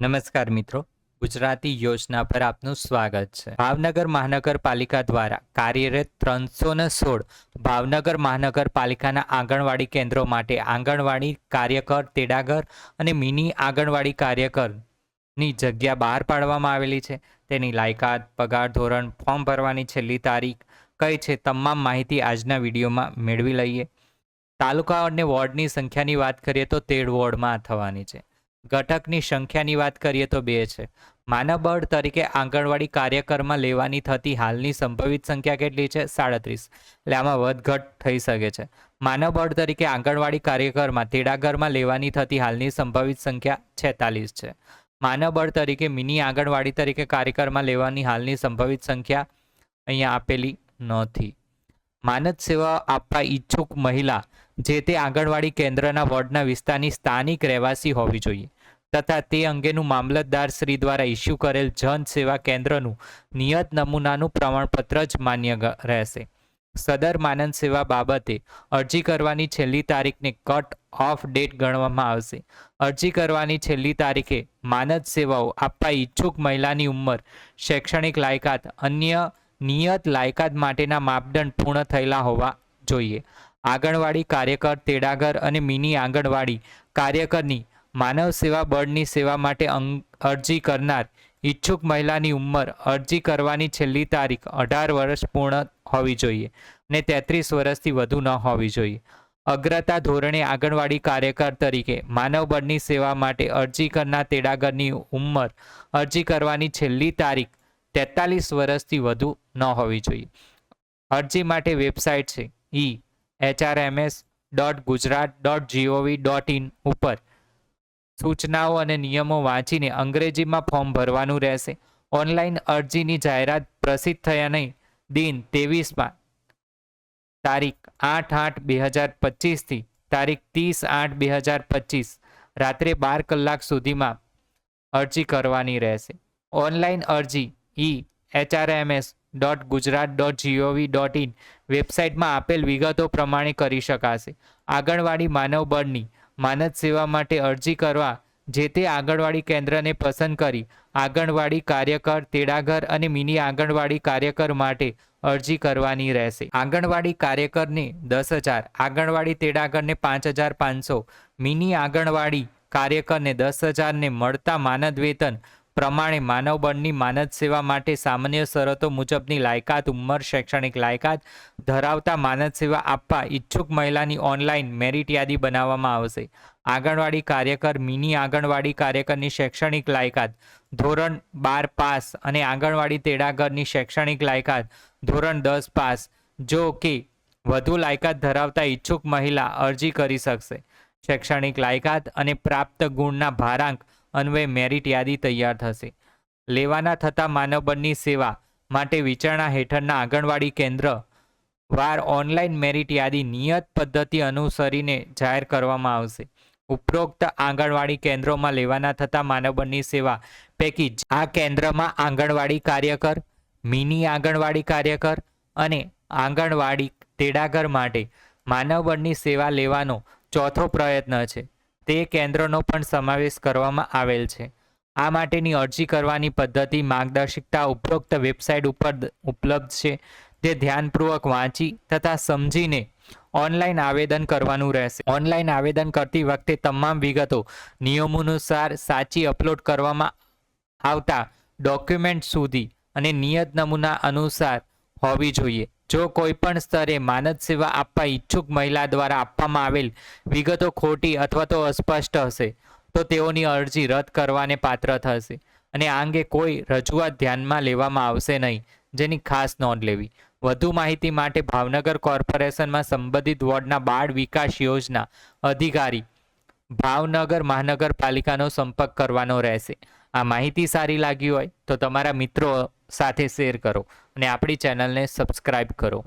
નમસ્કાર મિત્રો. ગુજરાતી યોજના પર આપનું સ્વાગત છે. ભાવનગર મહાનગરપાલિકા દ્વારા કાર્યરત ત્રણસો ને સોળ ભાવનગર મહાનગરપાલિકાના આંગણવાડી કેન્દ્રો માટે આંગણવાડી કાર્યકર, તેડાગર અને મિની આંગણવાડી કાર્યકરની જગ્યા બહાર પાડવામાં આવેલી છે. તેની લાયકાત, પગાર ધોરણ, ફોર્મ ભરવાની છેલ્લી તારીખ કઈ છે તમામ માહિતી આજના વિડીયોમાં મેળવી લઈએ. તાલુકા અને વોર્ડની સંખ્યાની વાત કરીએ તો તેર વોર્ડમાં થવાની છે. ઘટકની સંખ્યાની વાત કરીએ તો બે છે. માનવબળ તરીકે આંગણવાડી કાર્યકરમાં લેવાની થતી હાલની સંભવિત સંખ્યા કેટલી છે? સાડત્રીસ. એટલે આમાં વધઘટ થઈ શકે છે. માનવબળ તરીકે આંગણવાડી કાર્યકરમાં તેડાગરમાં લેવાની થતી હાલની સંભવિત સંખ્યા છેતાલીસ છે. માનવબળ તરીકે મિની આંગણવાડી તરીકે કાર્યકરમાં લેવાની હાલની સંભવિત સંખ્યા અહીંયા આપેલી નથી. માનદ સેવા આપવા ઈચ્છુક મહિલા જે તે આંગણવાડી કેન્દ્રના વોર્ડના વિસ્તારની સ્થાનિક રહેવાસી હોવી જોઈએ તથા તે અંગેનું મામલતદાર શ્રી દ્વારા ઇસ્યુ કરેલ જન સેવા કેન્દ્રનું નિયત નમૂનાનું પ્રમાણપત્ર જ માન્ય રહેશે. સદર માનદ સેવા બાબતે અરજી કરવાની છેલ્લી તારીખને કટ ઓફ ડેટ ગણવામાં આવશે. અરજી કરવાની છેલ્લી તારીખે માનદ સેવાઓ આપવા ઈચ્છુક મહિલાની ઉંમર, શૈક્ષણિક લાયકાત, અન્ય નિયત લાયકાત માટેના માપદંડ પૂર્ણ થયેલા હોવા જોઈએ. આંગણવાડી કાર્યકર, તેડાગર અને મિની આંગણવાડી કાર્યકરની માનવ સેવા બળની સેવા માટે અરજી કરનાર ઈચ્છુક મહિલાની ઉંમર અરજી કરવાની છેલ્લી તારીખ અઢાર વર્ષ પૂર્ણ હોવી જોઈએ ને તેત્રીસ વર્ષથી વધુ ન હોવી જોઈએ. અગ્રતા ધોરણે આંગણવાડી કાર્યકર તરીકે માનવ બળની સેવા માટે અરજી કરનાર તેડાગરની ઉંમર અરજી કરવાની છેલ્લી તારીખ તેતાલીસ વર્ષથી વધુ ન હોવી જોઈએ. અરજી માટે વેબસાઇટ છે e HRMS dot Gujarat dot GOV dot in ઉપર. સૂચનાઓ અને નિયમો વાંચીને અંગ્રેજીમાં ફોર્મ ભરવાનું રહેશે. ઓનલાઈન અરજીની જાહેરાત પ્રસિદ્ધ થયા નહીં. દિન ત્રેવીસમાં તારીખ આઠ આઠ બે હજાર પચીસથી તારીખ ત્રીસ આઠ બે હજાર પચીસ. રાત્રે બાર કલાક સુધીમાં અરજી કરવાની રહેશે. ઓનલાઈન અરજી e HRMS dot Gujarat dot GOV dot in વેબસાઇટમાં આપેલ વિગતો પ્રમાણે કરી શકાશે. આંગણવાડી માનવબળની માનદ સેવા માટે અરજી કરવા જે તે આંગણવાડી કેન્દ્રને પસંદ કરી આંગણવાડી કાર્યકર તેડાગર અને મિની આંગણવાડી કાર્યકર માટે અરજી કરવાની રહેશે. આંગણવાડી કાર્યકરને દસ હજાર, આંગણવાડી તેડાગરને પાંચ હજાર પાંચસો, મિની આંગણવાડી કાર્યકરને દસ હજારને મળતા માનદ વેતન પ્રમાણે માનવ બળની માનદ સેવા માટે સામાન્ય શરતો મુજબની લાયકાત, ઉંમર, શૈક્ષણિક લાયકાત ધરાવતા માનદ સેવા આપવા ઈચ્છુક મહિલાની ઓનલાઈન મેરિટ યાદી બનાવવામાં આવશે. આંગણવાડી કાર્યકર, મિની આંગણવાડી કાર્યકરની શૈક્ષણિક લાયકાત ધોરણ બાર પાસ અને આંગણવાડી તેડાગરની શૈક્ષણિક લાયકાત ધોરણ દસ પાસ, જો કે વધુ લાયકાત ધરાવતા ઈચ્છુક મહિલા અરજી કરી શકશે. શૈક્ષણિક લાયકાત અને પ્રાપ્ત ગુણના ભારાંક અન્વયે મેરિટ યાદી તૈયાર થશે. લેવાના થતા માનવબળની સેવા માટે વિચારણા હેઠળના આંગણવાડી કેન્દ્ર. વાર ઓનલાઈન મેરિટ યાદી નિયત પદ્ધતિ અનુસરીને જાહેર કરવામાં આવશે. ઉપરોક્ત આંગણવાડી કેન્દ્રોમાં લેવાના થતા માનવબળની સેવા પૈકી આ કેન્દ્રમાં આંગણવાડી કાર્યકર, મિની આંગણવાડી કાર્યકર અને આંગણવાડી તેડાગર માટે માનવબળની સેવા લેવાનો ચોથો પ્રયત્ન છે. તે કેન્દ્રનો પણ સમાવેશ કરવામાં આવેલ છે. આ માટેની અરજી કરવાની પદ્ધતિ માર્ગદર્શિકતા ઉપરોક્ત વેબસાઇટ ઉપર ઉપલબ્ધ છે તે ધ્યાનપૂર્વક વાંચી તથા સમજીને ઓનલાઈન આવેદન કરવાનું રહેશે. ઓનલાઈન આવેદન કરતી વખતે તમામ વિગતો, નિયમોનુસાર સાચી અપલોડ કરવામાં આવતા ડોક્યુમેન્ટ સુધી અને નિયત નમૂના અનુસાર હોવી જોઈએ. જો કોઈ પણ સ્તરે માનદ સેવા આપવા ઈચ્છુક મહિલા દ્વારા આપવામાં આવેલ વિગતો ખોટી અથવા તો અસ્પષ્ટ હશે, તો તેઓની અરજી રદ કરવાને પાત્ર થશે અને આ અંગે કોઈ રજૂઆત ધ્યાનમાં લેવામાં આવશે નહીં, જેની ખાસ નોંધ લેવી. વધુ માહિતી માટે ભાવનગર કોર્પોરેશનમાં સંબંધિત વોર્ડના બાળ વિકાસ યોજના અધિકારી ભાવનગર મહાનગરપાલિકાનો સંપર્ક કરવાનો રહેશે. આ માહિતી સારી લાગી હોય તો તમારા મિત્રો સાથે શેર કરો અને આપણી ચેનલને સબસ્ક્રાઈબ કરો.